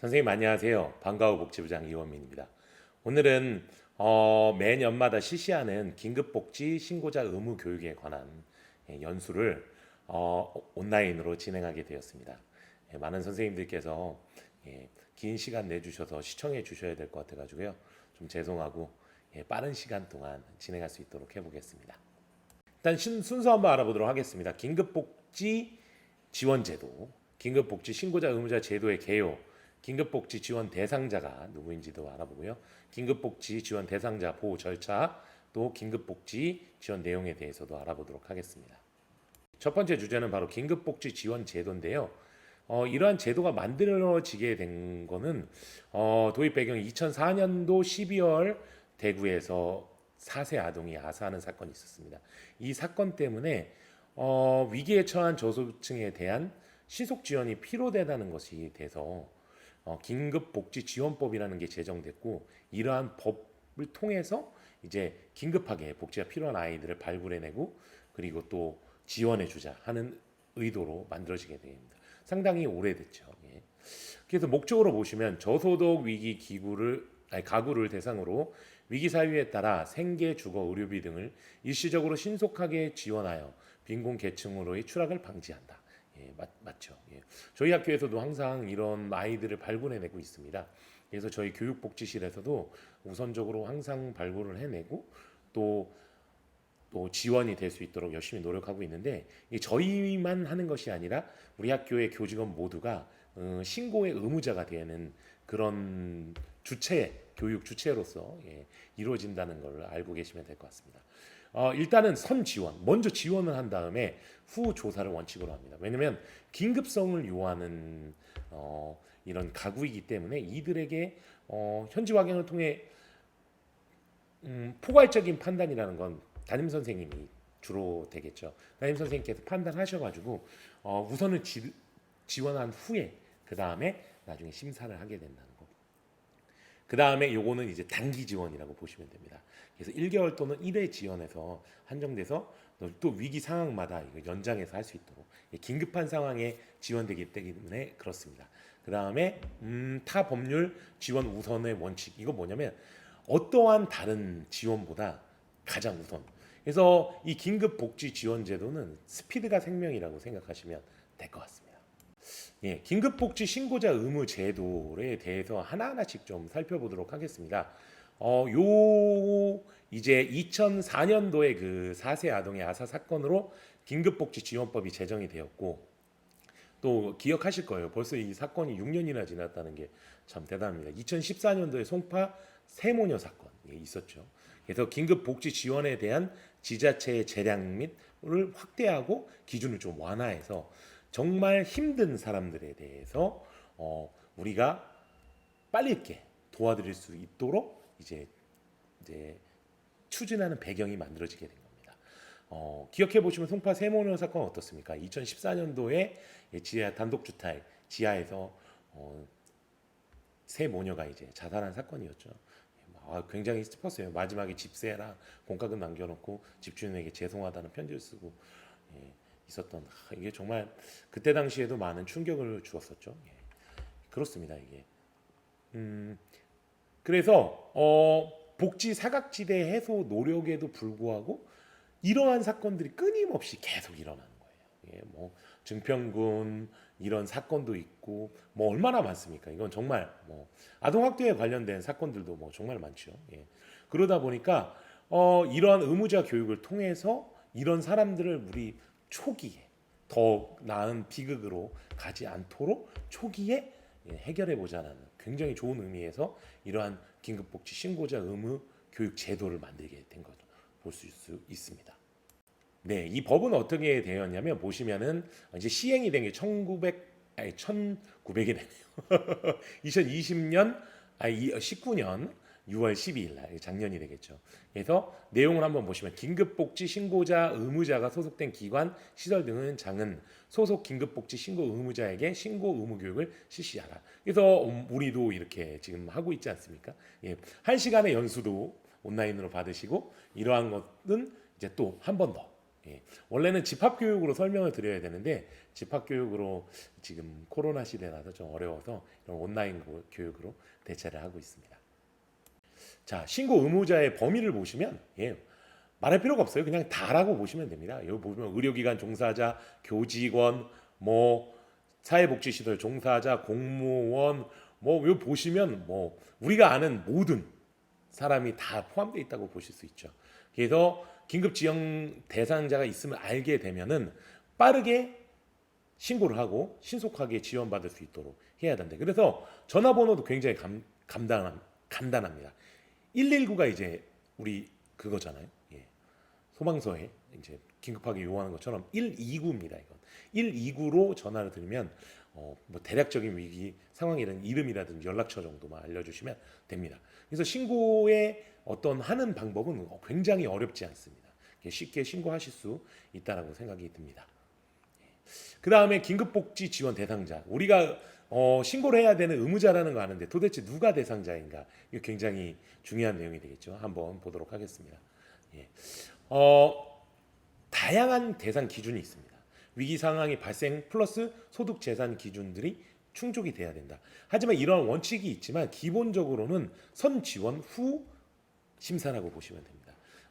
선생님 안녕하세요. 반가워 복지부장 이원민입니다. 오늘은 어, 매년마다 실시하는 긴급복지 신고자 의무 교육에 관한 예, 연수를 어, 온라인으로 진행하게 되었습니다. 예, 많은 선생님들께서 예, 긴 시간 내주셔서 시청해 주셔야 될 것 같아가지고요. 좀 죄송하고 예, 빠른 시간 동안 진행할 수 있도록 해보겠습니다. 일단 신- 순서 한번 알아보도록 하겠습니다. 긴급복지 지원제도, 긴급복지 신고자 의무자 제도의 개요, 긴급복지 지원 대상자가 누구인지도 알아보고요. 긴급복지 지원 대상자 보호 절차, 또 긴급복지 지원 내용에 대해서도 알아보도록 하겠습니다. 첫 번째 주제는 바로 긴급복지 지원 제도인데요. 어, 이러한 제도가 만들어지게 된 거는 어, 도입 배경이 2004년도 12월 대구에서 4세 아동이 아사하는 사건이 있었습니다. 이 사건 때문에 어, 위기에 처한 저소득층에 대한 신속 지원이 필요되다는 것이 돼서 어, 긴급복지지원법이라는 게 제정됐고 이러한 법을 통해서 이제 긴급하게 복지가 필요한 아이들을 발굴해내고 그리고 또 지원해주자 하는 의도로 만들어지게 됩니다. 상당히 오래됐죠. 예. 그래서 목적으로 보시면 저소득 위기 기구를 아니 가구를 대상으로 위기 사유에 따라 생계, 주거, 의료비 등을 일시적으로 신속하게 지원하여 빈곤 계층으로의 추락을 방지한다. 예, 맞, 맞죠. 예. 저희 학교에서도 항상 이런 아이들을 발굴해내고 있습니다. 그래서 저희 교육복지실에서도 우선적으로 항상 발굴을 해내고 또, 또 지원이 될 수 있도록 열심히 노력하고 있는데 이게 저희만 하는 것이 아니라 우리 학교의 교직원 모두가 어, 신고의 의무자가 되는 그런 주체 교육 주체로서 예, 이루어진다는 걸 알고 계시면 될 것 같습니다. 어, 일단은 선 지원, 먼저 지원을 한 다음에 후 조사를 원칙으로 합니다. 왜냐하면 긴급성을 요하는 어, 이런 가구이기 때문에 이들에게 어, 현지 확인을 통해 음, 포괄적인 판단이라는 건 담임 선생님이 주로 되겠죠. 담임 선생님께서 판단하셔가지고 어, 우선은 지, 지원한 후에 그 다음에 나중에 심사를 하게 된다는 거. 그 다음에 요거는 이제 단기 지원이라고 보시면 됩니다. 그래서 1개월 또는 1회 지원해서 한정돼서 또 위기 상황마다 이거 연장해서 할 수 있도록 긴급한 상황에 지원되기 때문에 그렇습니다. 그 다음에 음, 타 법률 지원 우선의 원칙 이거 뭐냐면 어떠한 다른 지원보다 가장 우선. 그래서 이 긴급 복지 지원 제도는 스피드가 생명이라고 생각하시면 될 것 같습니다. 예, 긴급복지 신고자 의무 제도에 대해서 하나하나씩 좀 살펴보도록 하겠습니다. 어, 요 이제 2004년도에 그 4세 아동의 아사 사건으로 긴급복지 지원법이 제정이 되었고 또 기억하실 거예요. 벌써 이 사건이 6년이나 지났다는 게 참 대단합니다. 2014년도에 송파 세모녀 사건이 있었죠. 그래서 긴급복지 지원에 대한 지자체의 재량 및을 확대하고 기준을 좀 완화해서 정말 힘든 사람들에 대해서 어, 우리가 빨리 있게 도와드릴 수 있도록 이제 이제 추진하는 배경이 만들어지게 된 겁니다. 어, 기억해 보시면 송파 세모녀 사건 어떻습니까? 2014년도에 지하 단독 주택 지하에서 어, 세 모녀가 이제 자살한 사건이었죠. 아, 굉장히 슬펐어요. 마지막에 집세랑 공과금 남겨놓고 집주인에게 죄송하다는 편지를 쓰고 예, 있었던 아, 이게 정말 그때 당시에도 많은 충격을 주었었죠. 예. 그렇습니다 이게. 음, 그래서 어, 복지 사각지대 해소 노력에도 불구하고 이러한 사건들이 끊임없이 계속 일어나는 거예요. 예, 뭐 증평군 이런 사건도 있고 뭐 얼마나 많습니까? 이건 정말 뭐 아동 학대에 관련된 사건들도 뭐 정말 많죠. 예. 그러다 보니까 어, 이러한 의무자 교육을 통해서 이런 사람들을 우리 초기에 더 나은 비극으로 가지 않도록 초기에 예, 해결해 보자는 굉장히 좋은 의미에서 이러한 긴급복지 신고자 의무 교육 제도를 만들게 된 것을 볼수 있습니다. 네, 이 법은 어떻게 되었냐면 보시면은 이제 시행이 된 게 1900 아니 1900이 되네요. 2020년 아니 19년 6월 12일 날 작년이 되겠죠. 그래서 내용을 한번 보시면 긴급복지 신고자 의무자가 소속된 기관 시설 등은 장은 소속 긴급복지 신고 의무자에게 신고 의무 교육을 실시하라. 그래서 음, 우리도 이렇게 지금 하고 있지 않습니까? 예, 한 시간의 연수도 온라인으로 받으시고 이러한 것은 이제 또 한 번 더 예. 원래는 집합 교육으로 설명을 드려야 되는데 집합 교육으로 지금 코로나 시대라서 좀 어려워서 이런 온라인 고- 교육으로 대체를 하고 있습니다. 자, 신고 의무자의 범위를 보시면 예. 말할 필요가 없어요. 그냥 다라고 보시면 됩니다. 여기 보면 의료기관 종사자, 교직원, 뭐 사회복지시설 종사자, 공무원, 뭐 여기 보시면 뭐 우리가 아는 모든 사람이 다 포함되어 있다고 보실 수 있죠. 그래서 긴급 지원 대상자가 있음을 알게 되면은 빠르게 신고를 하고 신속하게 지원받을 수 있도록 해야 된다. 그래서 전화번호도 굉장히 감, 간단, 간단합니다. 119가 이제 우리 그거잖아요. 예. 소방서에 이제 긴급하게 요구하는 것처럼 129입니다. 이건 129로 전화를 드리면 어, 뭐 대략적인 위기 상황이라든 이름이라든지 연락처 정도만 알려주시면 됩니다. 그래서 신고의 어떤 하는 방법은 굉장히 어렵지 않습니다. 쉽게 신고하실 수 있다라고 생각이 듭니다. 그 다음에 긴급복지 지원 대상자. 우리가 어, 신고를 해야 되는 의무자라는 거 아는데 도대체 누가 대상자인가? 이거 굉장히 중요한 내용이 되겠죠. 한번 보도록 하겠습니다. 예. 어, 다양한 대상 기준이 있습니다. 위기 상황이 발생 플러스 소득 재산 기준들이 충족이 돼야 된다. 하지만 이런 원칙이 있지만 기본적으로는 선 지원 후 심사라고 보시면 됩니다.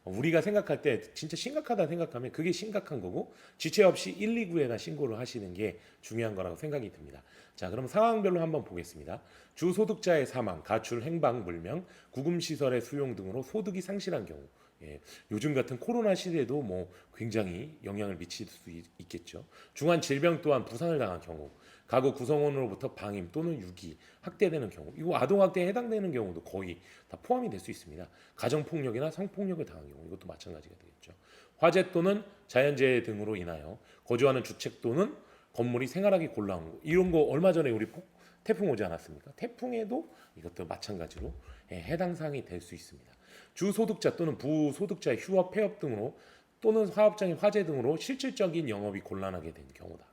우리가 생각할 때 진짜 심각하다 생각하면 그게 심각한 거고 지체 없이 129에다 신고를 하시는 게 중요한 거라고 생각이 듭니다. 자, 그럼 상황별로 한번 보겠습니다. 주 소득자의 사망, 가출, 행방 불명, 구금 시설의 수용 등으로 소득이 상실한 경우. 예, 요즘 같은 코로나 시대에도 뭐 굉장히 영향을 미칠 수 있, 있겠죠. 중한 질병 또한 부상을 당한 경우, 가구 구성원으로부터 방임 또는 유기, 학대되는 경우, 이거 아동 학대에 해당되는 경우도 거의 다 포함이 될 수 있습니다. 가정 폭력이나 성폭력을 당한 경우, 이것도 마찬가지가 되겠죠. 화재 또는 자연재해 등으로 인하여 거주하는 주택 또는 건물이 생활하기 곤란한 거, 이런 거 얼마 전에 우리 폭- 태풍 오지 않았습니까? 태풍에도 이것도 마찬가지로 예, 해당 사항이 될 수 있습니다. 주소득자 또는 부소득자의 휴업, 폐업 등으로 또는 사업장의 화재 등으로 실질적인 영업이 곤란하게 된 경우다.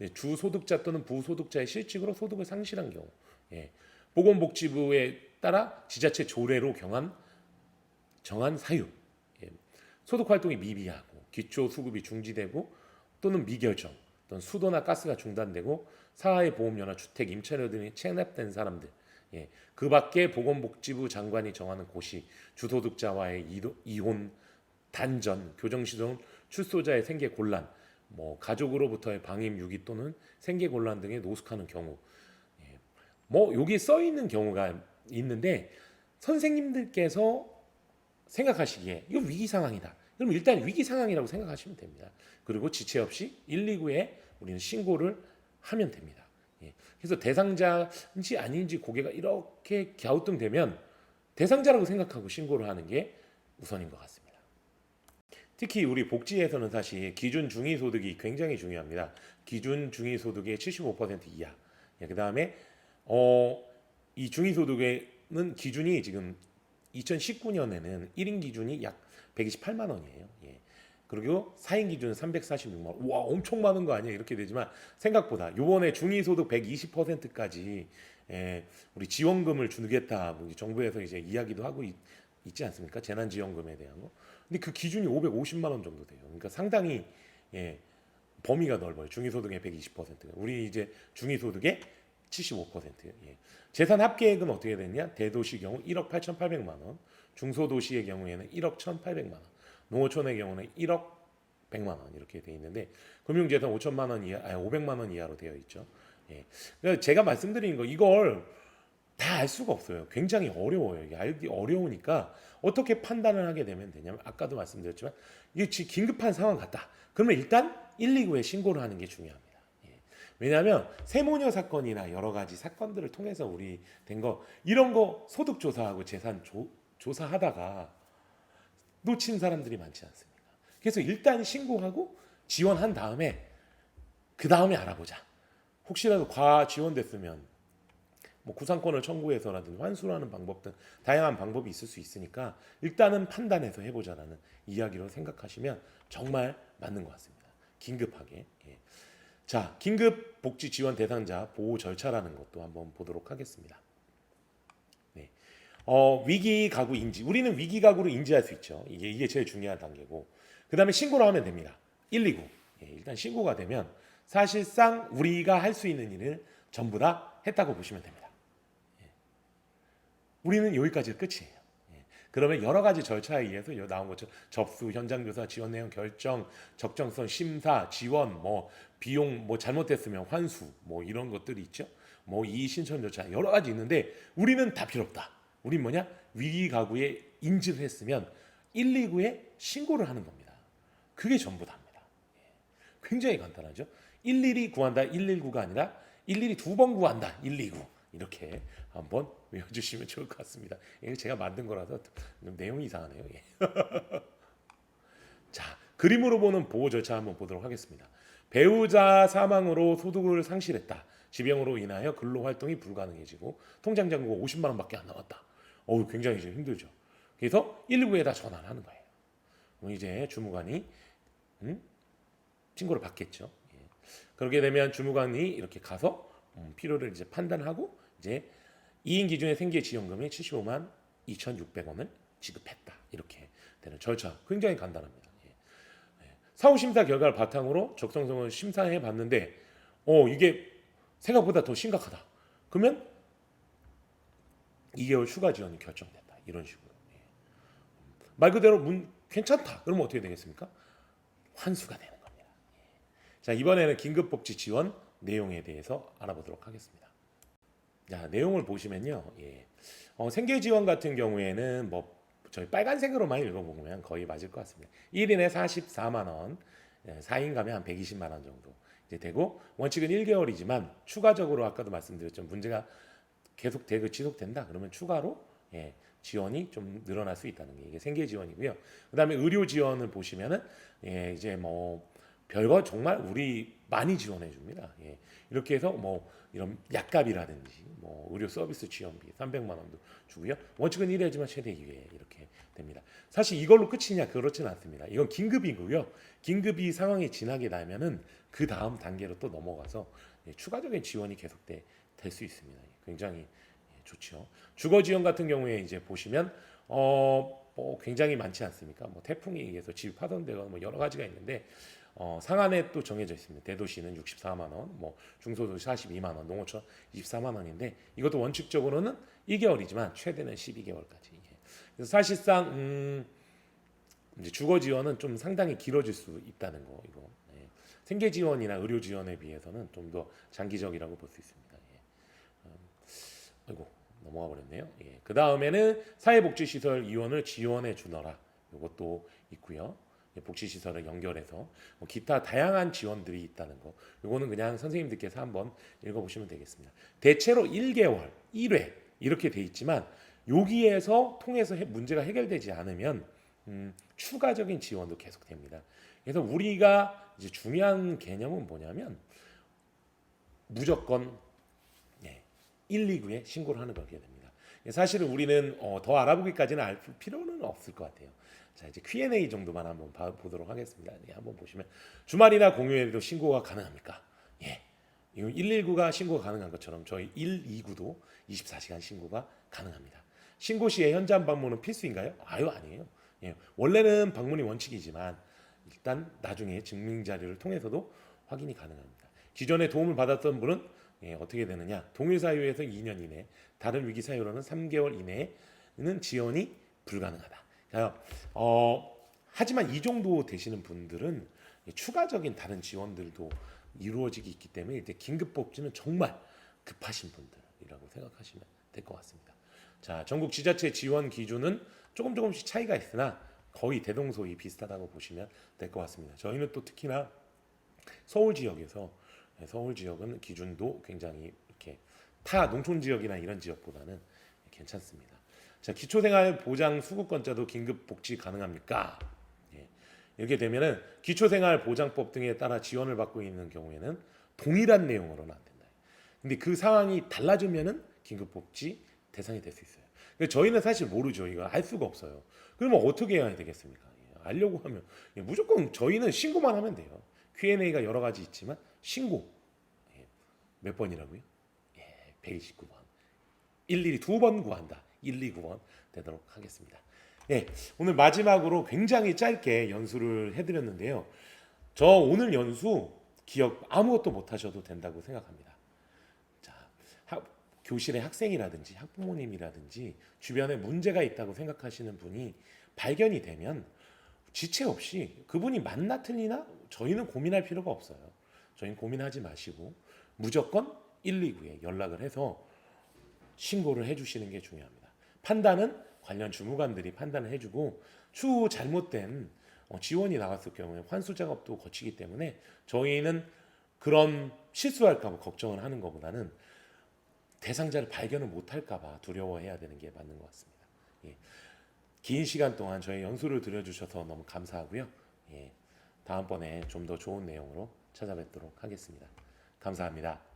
네, 주소득자 또는 부소득자의 실직으로 소득을 상실한 경우, 예, 보건복지부에 따라 지자체 조례로 경한 정한 사유, 예, 소득 활동이 미비하고 기초 수급이 중지되고 또는 미결정, 또는 수도나 가스가 중단되고 사회보험료나 주택 임차료 등이 체납된 사람들, 예, 그 밖에 보건복지부 장관이 정하는 고시, 주소득자와의 이혼, 단전, 교정시설, 출소자의 생계 곤란, 뭐 가족으로부터의 방임, 유기 또는 생계 곤란 등에 노숙하는 경우, 예, 뭐 여기 써 있는 경우가 있는데 선생님들께서 생각하시기에 이거 위기 상황이다. 그럼 일단 위기 상황이라고 생각하시면 됩니다. 그리고 지체 없이 119에 우리는 신고를 하면 됩니다. 예. 그래서 대상자인지 아닌지 고개가 이렇게 갸우뚱되면 대상자라고 생각하고 신고를 하는 게 우선인 것 같습니다. 특히 우리 복지에서는 사실 기준 중위소득이 굉장히 중요합니다. 기준 중위소득의 75% 이하. 예, 그 다음에 어, 이 중위소득에는 기준이 지금 2019년에는 1인 기준이 약 128만 원이에요. 예. 그리고 4인 기준은 346만 원. 와, 엄청 많은 거 아니에요? 이렇게 되지만 생각보다 요번에 중위소득 120%까지 예, 우리 지원금을 주겠다. 뭐 정부에서 이제 이야기도 하고 있, 지 않습니까? 재난지원금에 대한 거. 근데 그 기준이 550만 원 정도 돼요. 그러니까 상당히 예, 범위가 넓어요. 중위소득의 120%가. 우리 이제 중위소득의 75%. 예. 재산 합계액은 어떻게 됐냐? 대도시 경우 1억 8,800만 원, 중소도시의 경우에는 1억 1,800만 원, 농어촌의 경우는 1억 100만 원 이렇게 돼 있는데 금융재산 5천만 원 이하, 아니 500만 원 이하로 되어 있죠. 예. 그러니까 제가 말씀드린 거 이걸 다 알 수가 없어요. 굉장히 어려워요. 이게 알기 어려우니까 어떻게 판단을 하게 되면 되냐면 아까도 말씀드렸지만 이게 긴급한 상황 같다. 그러면 일단 119에 신고를 하는 게 중요합니다. 예. 왜냐하면 세모녀 사건이나 여러 가지 사건들을 통해서 우리 된 거 이런 거 소득 조사하고 재산 조, 조사하다가 놓친 사람들이 많지 않습니까? 그래서 일단 신고하고 지원한 다음에 그 다음에 알아보자. 혹시라도 과 지원됐으면 뭐 구상권을 청구해서라든지 환수하는 방법 등 다양한 방법이 있을 수 있으니까 일단은 판단해서 해보자라는 이야기로 생각하시면 정말 맞는 것 같습니다. 긴급하게. 예. 자, 긴급 복지 지원 대상자 보호 절차라는 것도 한번 보도록 하겠습니다. 네. 어, 위기 가구 인지. 우리는 위기 가구를 인지할 수 있죠. 이게 이게 제일 중요한 단계고. 그 다음에 신고를 하면 됩니다. 129 예, 일단 신고가 되면 사실상 우리가 할 수 있는 일을 전부 다 했다고 보시면 됩니다. 예. 우리는 여기까지가 끝이에요. 예. 그러면 여러 가지 절차에 의해서 나온 것처럼 접수, 현장 조사, 지원 내용 결정, 적정성 심사, 지원, 뭐 비용 뭐 잘못됐으면 환수, 뭐 이런 것들이 있죠. 뭐 이의 신청 절차 여러 가지 있는데 우리는 다 필요 없다. 우린 뭐냐 위기 가구에 인지를 했으면 129에 신고를 하는 겁니다. 그게 전부 다입니다. 예. 굉장히 간단하죠. 112 구한다 119가 아니라 112 두 번 구한다 129 이렇게 한번 외워주시면 좋을 것 같습니다. 이거 제가 만든 거라서 좀 내용이 이상하네요. 예. 자 그림으로 보는 보호 절차 한번 보도록 하겠습니다. 배우자 사망으로 소득을 상실했다. 지병으로 인하여 근로 활동이 불가능해지고 통장 잔고가 50만 원밖에 안 남았다. 어우 굉장히 좀 힘들죠. 그래서 119에다 전화를 하는 거예요. 그럼 이제 주무관이 음? 신고를 받겠죠. 예. 그렇게 되면 주무관이 이렇게 가서 음, 필요를 이제 판단하고 이제 2인 기준의 생계 지원금이 75만 2,600원을 지급했다. 이렇게 되는 절차 굉장히 간단합니다. 예. 예. 사후 심사 결과를 바탕으로 적성성을 심사해 봤는데 어 이게 생각보다 더 심각하다. 그러면 2개월 추가 지원이 결정된다. 이런 식으로. 예. 말 그대로 문 괜찮다. 그러면 어떻게 되겠습니까? 환수가 되는 겁니다. 예. 자 이번에는 긴급복지 지원 내용에 대해서 알아보도록 하겠습니다. 자 내용을 보시면요, 예. 어, 생계 지원 같은 경우에는 뭐 저희 빨간색으로만 읽어보면 거의 맞을 것 같습니다. 1인에 44만 원, 예, 4인 가면 한 120만 원 정도 이제 되고 원칙은 1개월이지만 추가적으로 아까도 말씀드렸죠 문제가 계속 되고 지속된다 그러면 추가로 예, 지원이 좀 늘어날 수 있다는 게 이게 생계 지원이고요. 그다음에 의료 지원을 보시면은 예, 이제 뭐 별거 정말 우리 많이 지원해 줍니다. 예, 이렇게 해서 뭐 이런 약값이라든지 뭐 의료 서비스 지원비 300만 원도 주고요. 원칙은 1회지만 최대 2회 이렇게 됩니다. 사실 이걸로 끝이냐 그렇지는 않습니다. 이건 긴급이고요. 긴급이 상황이 지나게 되면은 그 다음 단계로 또 넘어가서 예, 추가적인 지원이 계속 될수 있습니다. 굉장히 예, 좋죠. 주거 지원 같은 경우에 이제 보시면 어 뭐 굉장히 많지 않습니까? 뭐 태풍에 의해서 집이 파손되거나 뭐 여러 가지가 있는데 어, 상한에 또 정해져 있습니다. 대도시는 64만 원, 뭐 중소도시 42만 원, 농어촌 24만 원인데 이것도 원칙적으로는 2개월이지만 최대는 12개월까지. 이게. 그래서 사실상 음, 이제 주거 지원은 좀 상당히 길어질 수 있다는 거 이거. 예. 생계 지원이나 의료 지원에 비해서는 좀 더 장기적이라고 볼 수 있습니다. 예. 음, 아이고 넘어가 버렸네요. 예. 그 다음에는 사회복지시설 이원을 지원해 주너라. 이것도 있고요. 예, 복지시설을 연결해서 뭐 기타 다양한 지원들이 있다는 거. 이거는 그냥 선생님들께서 한번 읽어보시면 되겠습니다. 대체로 1개월, 1회 이렇게 돼 있지만 여기에서 통해서 해- 문제가 해결되지 않으면 음, 추가적인 지원도 계속됩니다. 그래서 우리가 이제 중요한 개념은 뭐냐면 무조건 예, 129에 신고를 하는 거게 됩니다. 사실은 우리는 어, 더 알아보기까지는 알 필요는 없을 것 같아요. 자 이제 Q&A 정도만 한번 봐, 보도록 하겠습니다. 네, 한번 보시면 주말이나 공휴일에도 신고가 가능합니까? 예. 이거 119가 신고가 가능한 것처럼 저희 129도 24시간 신고가 가능합니다. 신고 시에 현장 방문은 필수인가요? 아유 아니에요. 예. 원래는 방문이 원칙이지만 일단 나중에 증명 자료를 통해서도 확인이 가능합니다. 기존에 도움을 받았던 분은 예, 어떻게 되느냐? 동일 사유에서 2년 이내, 다른 위기 사유로는 3개월 이내는 지원이 불가능하다. 어, 하지만 이 정도 되시는 분들은 추가적인 다른 지원들도 이루어지기 있기 때문에 이제 긴급 복지는 정말 급하신 분들이라고 생각하시면 될 것 같습니다. 자, 전국 지자체 지원 기준은 조금 조금씩 차이가 있으나 거의 대동소이 비슷하다고 보시면 될 것 같습니다. 저희는 또 특히나 서울 지역에서 네, 서울 지역은 기준도 굉장히 이렇게 타 농촌 지역이나 이런 지역보다는 괜찮습니다. 자, 기초생활 보장 수급권자도 긴급 복지 가능합니까? 예. 이렇게 되면은 기초생활 보장법 등에 따라 지원을 받고 있는 경우에는 동일한 내용으로는 안 된다. 근데 그 상황이 달라지면은 긴급 복지 대상이 될 수 있어요. 저희는 사실 모르죠. 이거 알 수가 없어요. 그러면 어떻게 해야 되겠습니까? 예, 알려고 하면 예, 무조건 저희는 신고만 하면 돼요. Q&A가 여러 가지 있지만 신고 예, 몇 번이라고요? 예, 129번. 일일이 두 번 구한다. 129번 되도록 하겠습니다. 예, 오늘 마지막으로 굉장히 짧게 연수를 해드렸는데요. 저 오늘 연수 기억 아무것도 못 하셔도 된다고 생각합니다. 자, 학- 교실의 학생이라든지 학부모님이라든지 주변에 문제가 있다고 생각하시는 분이 발견이 되면 지체 없이 그분이 맞나 틀리나 저희는 고민할 필요가 없어요. 저희는 고민하지 마시고 무조건 119에 연락을 해서 신고를 해주시는 게 중요합니다. 판단은 관련 주무관들이 판단을 해주고 추후 잘못된 어, 지원이 나갔을 경우에 환수 작업도 거치기 때문에 저희는 그런 실수할까 봐 걱정을 하는 것보다는 대상자를 발견을 못할까 봐 두려워해야 되는 게 맞는 것 같습니다. 예. 긴 시간 동안 저희 연수를 들려주셔서 너무 감사하고요. 예. 다음번에 좀 더 좋은 내용으로 찾아뵙도록 하겠습니다. 감사합니다.